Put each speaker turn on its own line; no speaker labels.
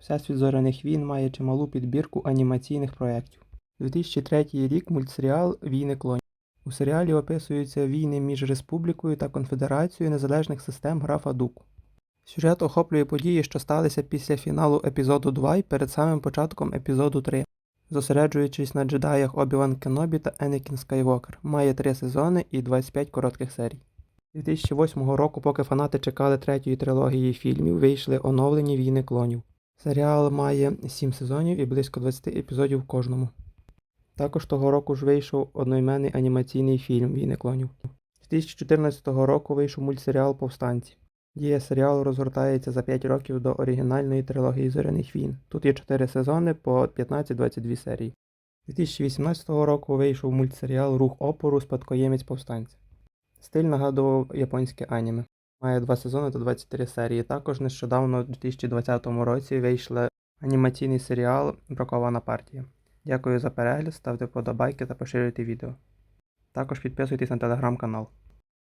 Всесвіт зоряних війн має чималу підбірку анімаційних проєктів. 2003 рік мультсеріал Війни клонів. У серіалі описуються війни між Республікою та Конфедерацією незалежних систем графа Дуку. Сюжет охоплює події, що сталися після фіналу епізоду 2 і перед самим початком епізоду 3, зосереджуючись на джедаях Обі-Ван Кенобі та Енекін Скайвокер. Має 3 сезони і 25 коротких серій. 2008 року, поки фанати чекали третьої трилогії фільмів, вийшли оновлені війни клонів. Серіал має 7 сезонів і близько 20 епізодів кожному. Також того року ж вийшов одноіменний анімаційний фільм Війни клонів. З 2014 року вийшов мультсеріал Повстанці. Дія серіалу розгортається за 5 років до оригінальної трилогії Зоряних війн. Тут є 4 сезони по 15-22 серії. 2018 року вийшов мультсеріал Рух опору Спадкоємець повстанця. Стиль нагадував японське аніме. Має два сезони та 23 серії. Також нещодавно, у 2020 році, вийшли анімаційний серіал Бракована партія. Дякую за перегляд, ставте вподобайки та поширюйте відео. Також підписуйтесь на телеграм-канал.